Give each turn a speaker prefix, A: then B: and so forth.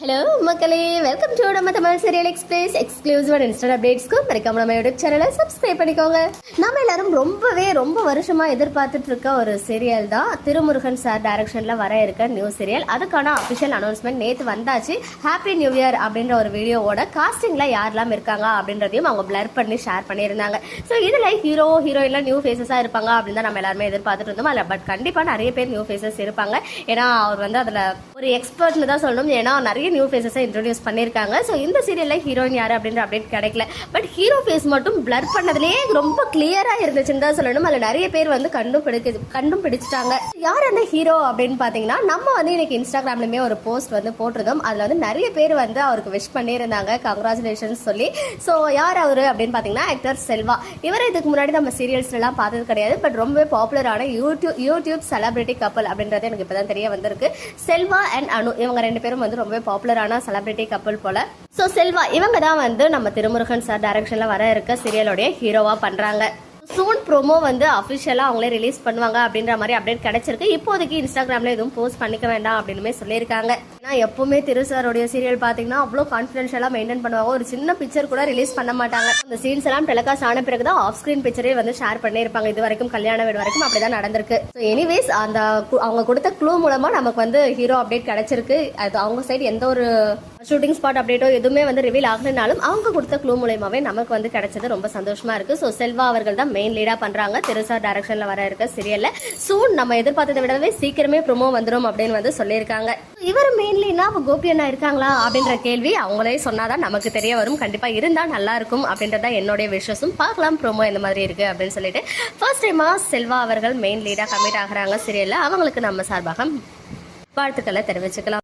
A: Hello மக்களே. Welcome to நம்ம Tamil serial express exclusive instant அப்டேட்ஸ்க்கு மறக்காம நம்ம யூடியூப் சேனலை சப்ஸ்கிரைப் பண்ணிக்கோங்க. நம்ம எல்லாரும் ரொம்பவே ரொம்ப வருஷமா எதிர்பார்த்துட்டு இருக்க ஒரு சீரியல் தான் திருமுருகன் சார் டைரக்ஷன்ல வர இருக்க நியூ சீரியல் அதுக்கான அபிஷியல் அனௌன்ஸ்மெண்ட் நேத்து வந்தாச்சு. ஹாப்பி நியூ இயர் அப்படின்ற ஒரு வீடியோவோட காஸ்டிங்ல யாரெல்லாம் இருக்காங்க அப்படின்றதையும் அவங்க பிளர் பண்ணி ஷேர் பண்ணியிருந்தாங்க. ஸோ இதுல ஹீரோ ஹீரோயின்லாம் நியூ ஃபேஸஸா இருப்பாங்க அப்படின்னு தான் நம்ம எல்லாருமே எதிர்பார்த்துட்டு இருந்தோம். அதில் பட் கண்டிப்பா நிறைய பேர் நியூ ஃபேஸஸ் இருப்பாங்க. ஏன்னா அவர் வந்து அதுல ஒரு எக்ஸ்பர்ட்னு தான் சொல்லணும். ஏன்னா நிறைய நியூ ஃபேஸஸை இன்ட்ரடியூஸ் பண்ணியிருக்காங்க. ஸோ இந்த சீரியலில் ஹீரோயின் யார் அப்படின்ற அப்டேட் கிடைக்கல. பட் ஹீரோ ஃபேஸ் மட்டும் பிளர் பண்ணதுலேயே ரொம்ப கிளியராக இருந்துச்சுன்னு தான் சொல்லணும். அதில் நிறைய பேர் வந்து கண்டும் பிடிக்க கண்டும் பிடிச்சிட்டாங்க யார் அந்த ஹீரோ அப்படின்னு பார்த்தீங்கன்னா நம்ம வந்து இன்னைக்கு இன்ஸ்டாகிராம்லையுமே ஒரு போஸ்ட் வந்து போட்டிருந்தோம். அதில் வந்து நிறைய பேர் வந்து அவருக்கு விஷ் பண்ணியிருந்தாங்க. கங்க்ராச்சுலேஷன்ஸ் சொல்லி. ஸோ யார் அவர் அப்படின்னு பார்த்தீங்கன்னா ஆக்டர் செல்வா. இவர் இதுக்கு முன்னாடி நம்ம சீரியல்ஸ்லாம் பார்த்தது கிடையாது. பட் ரொம்பவே பாப்புலரான யூடியூப் யூடியூப் செலிபிரிட்டி கப்பல் அப்படின்றது எனக்கு இப்போ தான் தெரிய வந்திருக்கு. செல்வா அண்ட் அனு இவங்க ரெண்டு பேரும் வந்து ரொம்பவே பாப்புலரான செலிபிரிட்டி கப்பல் போல. ஸோ செல்வா இவங்க தான் வந்து நம்ம திருமுருகன் சார் டைரக்ஷனில் வர இருக்க சீரியலோடைய ஹீரோவாக பண்ணுறாங்க சூன் ப்ரோமோ வந்து அஃபிஷியலாக அவங்களே ரிலீஸ் பண்ணுவாங்க அப்படின்ற மாதிரி அப்டேட் கிடைச்சிருக்கு. இப்போதைக்கு இன்ஸ்டாகிராமில் எதுவும் போஸ்ட் பண்ணிக்க வேண்டாம் அப்படின்னு சொல்லியிருக்காங்க. ஏன்னா எப்பவுமே திரு சாரோடைய சீரியல் பார்த்தீங்கன்னா அவ்வளோ கான்ஃபிடென்ஷியலாக மெயின்டைன் பண்ணுவாங்க. ஒரு சின்ன பிக்சர் கூட ரிலீஸ் பண்ண மாட்டாங்க. அந்த சீன்ஸ் எல்லாம் டெலகாஸ்ட் ஆன பிறகு தான் ஆஃப் ஸ்க்ரீன் பிக்சரே வந்து ஷேர் பண்ணியிருப்பாங்க. இது வரைக்கும் கல்யாண வீடு வரைக்கும் அப்படி தான் நடந்திருக்கு. ஸோ எனிவேஸ் அந்த கு- அவங்க கொடுத்த க்ளூ மூலமாக நமக்கு வந்து ஹீரோ அப்டேட் கிடைச்சிருக்கு. அது அவங்க சைடு எந்த ஒரு ஷூட்டிங் ஸ்பாட் அப்டேட்டோ எதுவுமே வந்து ரிவீல் ஆகலைனாலும் அவங்க கொடுத்த க்ளூ மூலயமாவே நமக்கு வந்து கிடைச்சது ரொம்ப சந்தோஷமா இருக்கு. ஸோ செல்வா அவர்கள் தான் மெயின் லீடாக பண்ணுறாங்க திருசா டைரக்ஷன்ல வர இருக்க சீரியலில் சூன் நம்ம எதிர்பார்த்ததை விடவே சீக்கிரமே ப்ரொமோ வந்துடும் அப்படின்னு வந்து சொல்லியிருக்காங்க. இவர் மெயின்லினா அப்ப கோபி அண்ணா இருக்காங்களா அப்படின்ற கேள்வி அவங்களே சொன்னாதான் நமக்கு தெரிய வரும். கண்டிப்பாக இருந்தால் நல்லா இருக்கும் அப்படின்றத என்னுடைய விஷஸும் பார்க்கலாம் ப்ரோமோ இந்த மாதிரி இருக்குது அப்படின்னு சொல்லிட்டு. ஃபர்ஸ்ட் டைமா செல்வா அவர்கள் மெயின் லீடாக கமிட் ஆகிறாங்க சீரியலில் அவங்களுக்கு நம்ம சார்பாக வாழ்த்துக்களை தெரிவிச்சுக்கலாம்.